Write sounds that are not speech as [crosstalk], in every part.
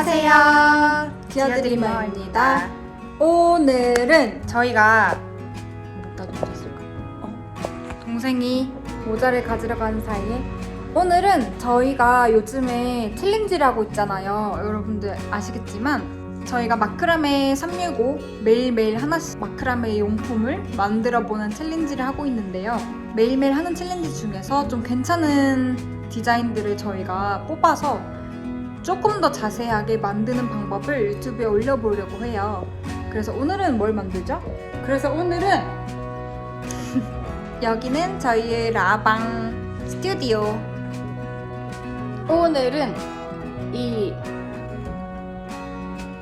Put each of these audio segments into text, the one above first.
안녕하세요. 디어드리머입니다. 오늘은 저희가 뭐다 주셨을까? 동생이 모자를 가지러 가는 사이에 오늘은 저희가 요즘에 챌린지를 하고 있잖아요. 여러분들 아시겠지만 저희가 마크라메 365 매일매일 하나씩 마크라메 용품을 만들어 보는 챌린지를 하고 있는데요. 매일매일 하는 챌린지 중에서 좀 괜찮은 디자인들을 저희가 뽑아서 조금 더 자세하게 만드는 방법을 유튜브에 올려보려고 해요. 그래서 오늘은 뭘 만들죠? 그래서 오늘은 [laughs] 여기는 저희의 라방 스튜디오. 오늘은 이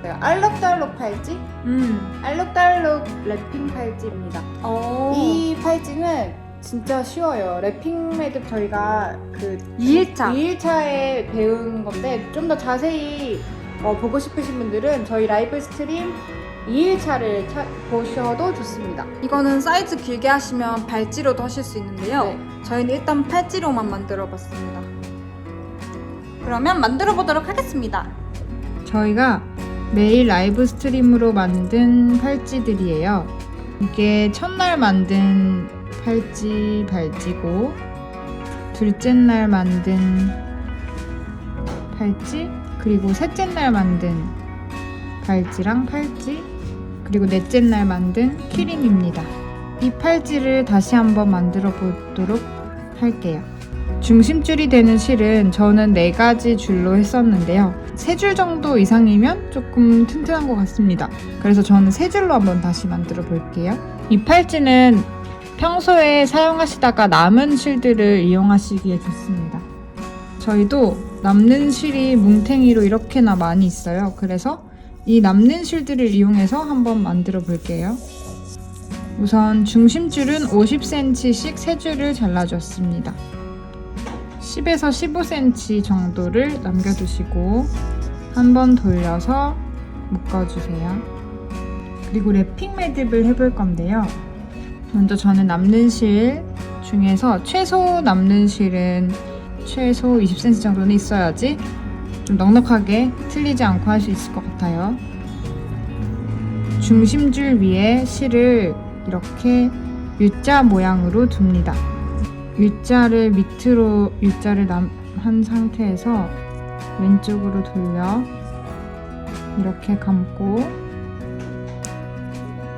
네, 알록달록 팔찌? 음. 알록달록 랩핑 팔찌입니다. 어. 이 팔찌는 진짜 쉬워요. 랩핑 매듭 저희가 그 2일차. 2일차에 배운 건데 좀 더 자세히 어, 보고 싶으신 분들은 저희 라이브 스트림 2일차를 보셔도 좋습니다. 이거는 사이즈 길게 하시면 발찌로도 하실 수 있는데요. 네. 저희는 일단 팔찌로만 만들어 봤습니다. 그러면 만들어 보도록 하겠습니다. 저희가 매일 라이브 스트림으로 만든 팔찌들이에요. 이게 첫날 만든 팔찌 발찌고 둘째 날 만든 팔찌 그리고 셋째 날 만든 발찌랑 팔찌 그리고 넷째 날 만든 키링입니다. 이 팔찌를 다시 한번 만들어 보도록 할게요. 중심줄이 되는 실은 저는 네 가지 줄로 했었는데요. 세 줄 정도 이상이면 조금 튼튼한 것 같습니다. 그래서 저는 세 줄로 한번 다시 만들어 볼게요. 이 팔찌는 평소에 사용하시다가 남은 실들을 이용하시기에 좋습니다. 저희도 남는 실이 뭉탱이로 이렇게나 많이 있어요. 그래서 이 남는 실들을 이용해서 한번 만들어 볼게요. 우선 중심줄은 50cm씩 세 줄을 잘라줬습니다. 10에서 15cm 정도를 남겨두시고 한번 돌려서 묶어주세요. 그리고 랩핑 매듭을 해볼 건데요. 먼저 저는 남는 실 중에서 최소 남는 실은 최소 20cm 정도는 있어야지 좀 넉넉하게 틀리지 않고 할 수 있을 것 같아요. 중심줄 위에 실을 이렇게 U자 모양으로 둡니다. U자를 밑으로 U자를 남, 한 상태에서 왼쪽으로 돌려 이렇게 감고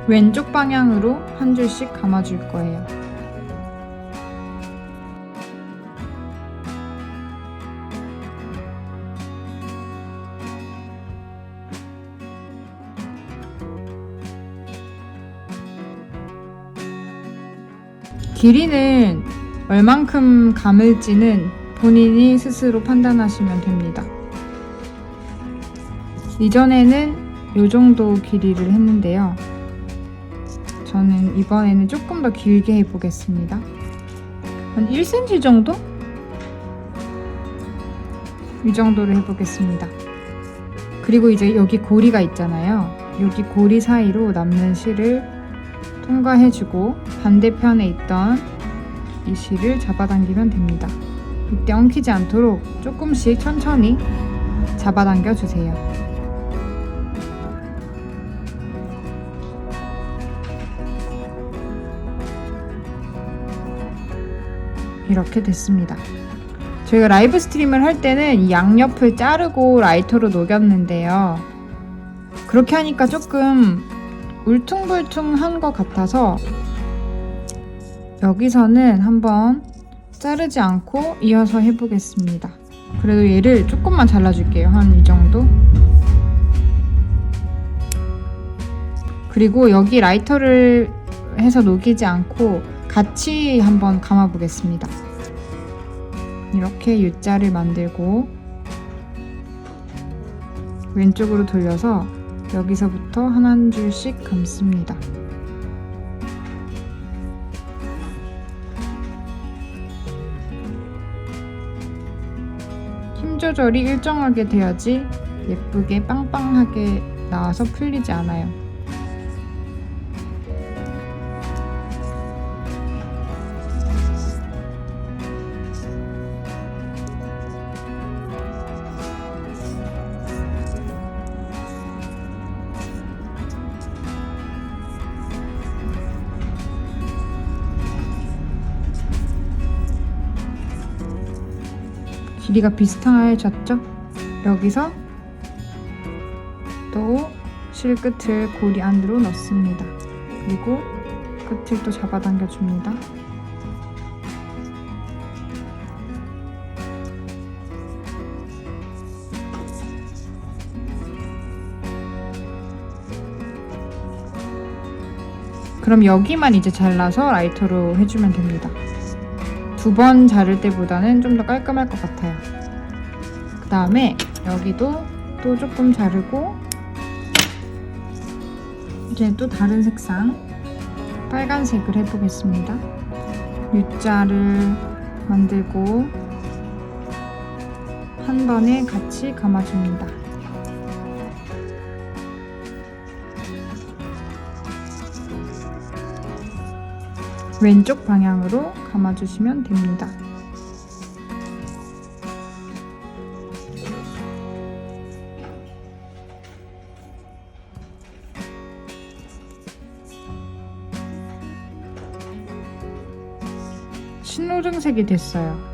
왼쪽 방향으로 한 줄씩 감아줄 거예요. 길이는 얼만큼 감을지는 본인이 스스로 판단하시면 됩니다. 이전에는 이 정도 길이를 했는데요. 저는 이번에는 조금 더 길게 해보겠습니다. 한 1cm 정도? 이 정도로 해보겠습니다. 그리고 이제 여기 고리가 있잖아요. 여기 고리 사이로 남는 실을 통과해주고 반대편에 있던 이 실을 잡아당기면 됩니다. 이때 엉키지 않도록 조금씩 천천히 잡아당겨 주세요. 이렇게 됐습니다. 저희가 라이브 스트림을 할 때는 이 양옆을 자르고 라이터로 녹였는데요. 그렇게 하니까 조금 울퉁불퉁한 것 같아서 여기서는 한번 자르지 않고 이어서 해보겠습니다. 그래도 얘를 조금만 잘라줄게요. 한 이 정도. 그리고 여기 라이터를 해서 녹이지 않고 같이 한번 감아 보겠습니다. 이렇게 U자를 만들고 왼쪽으로 돌려서 여기서부터 한한 줄씩 감습니다. 힘 조절이 일정하게 돼야지 예쁘게 빵빵하게 나와서 풀리지 않아요. 길이가 비슷해졌죠? 여기서 또 실 끝을 고리 안으로 넣습니다. 그리고 끝을 또 잡아당겨 줍니다. 그럼 여기만 이제 잘라서 라이터로 해주면 됩니다. 두 번 자를 때보다는 좀 더 깔끔할 것 같아요. 그 다음에 여기도 또 조금 자르고 이제 또 다른 색상 빨간색을 해보겠습니다. U자를 만들고 한 번에 같이 감아줍니다. 왼쪽 방향으로 감아주시면 됩니다. 신호등색이 됐어요.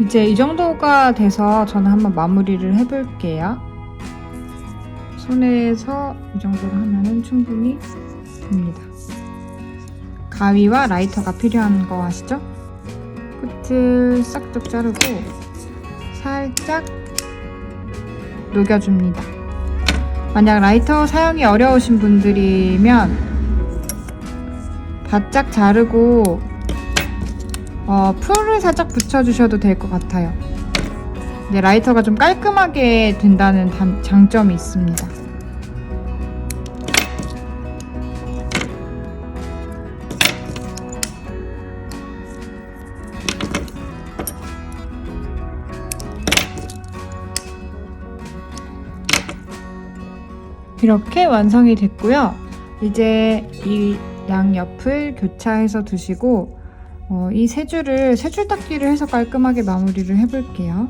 이제 이 정도가 돼서 저는 한번 마무리를 해볼게요. 손에서 이 정도로 하면은 충분히 됩니다. 가위와 라이터가 필요한 거 아시죠? 끝을 싹둑 자르고 살짝 녹여줍니다. 만약 라이터 사용이 어려우신 분들이면 바짝 자르고 어, 풀을 살짝 붙여주셔도 될 것 같아요. 이제 라이터가 좀 깔끔하게 된다는 단- 장점이 있습니다. 이렇게 완성이 됐고요. 이제 이 양옆을 교차해서 두시고 어, 이 세 줄을 세 줄 닦기를 해서 깔끔하게 마무리를 해볼게요.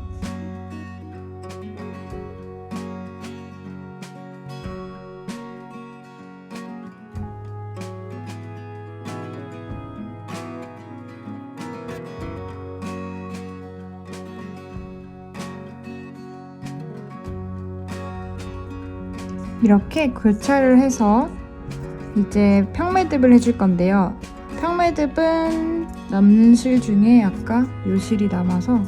이렇게 교차를 해서 이제 평매듭을 해줄 건데요. 평매듭은 남는 실 중에 아까 요 실이 남아서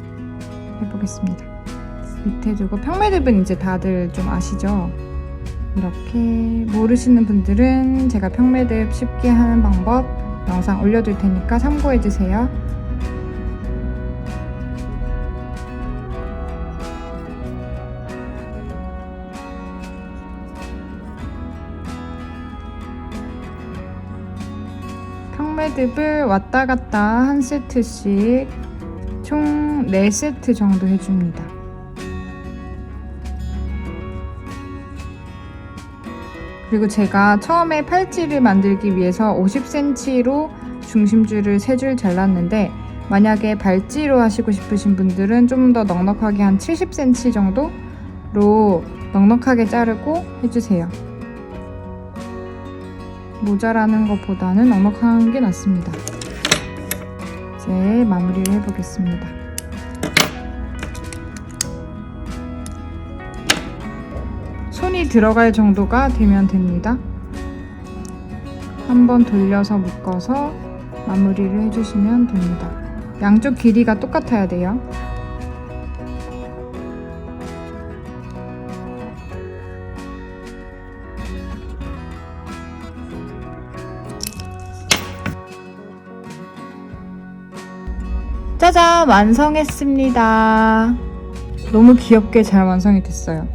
해보겠습니다. 밑에 두고 평매듭은 이제 다들 좀 아시죠? 이렇게 모르시는 분들은 제가 평매듭 쉽게 하는 방법 영상 올려둘 테니까 참고해 주세요. 평매듭을 왔다 갔다 한 세트씩 총 4세트 정도 해줍니다. 그리고 제가 처음에 팔찌를 만들기 위해서 50cm로 중심줄을 3줄 잘랐는데 만약에 발찌로 하시고 싶으신 분들은 좀 더 넉넉하게 한 70cm 정도로 넉넉하게 자르고 해주세요. 모자라는 것보다는 넉넉한 게 낫습니다. 이제 마무리를 해보겠습니다. 손이 들어갈 정도가 되면 됩니다. 한번 돌려서 묶어서 마무리를 해주시면 됩니다. 양쪽 길이가 똑같아야 돼요. 짜잔! 완성했습니다. 너무 귀엽게 잘 완성이 됐어요.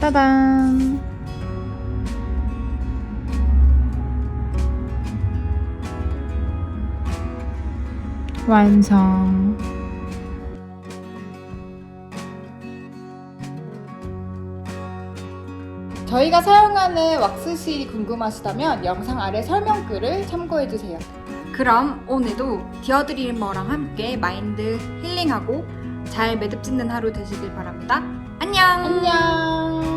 따단! 완성. 저희가 사용하는 왁스실이 궁금하시다면 영상 아래 설명글을 참고해주세요. 그럼 오늘도 디어드리머랑 함께 마인드 힐링하고 잘 매듭 짓는 하루 되시길 바랍니다. 안녕! 안녕!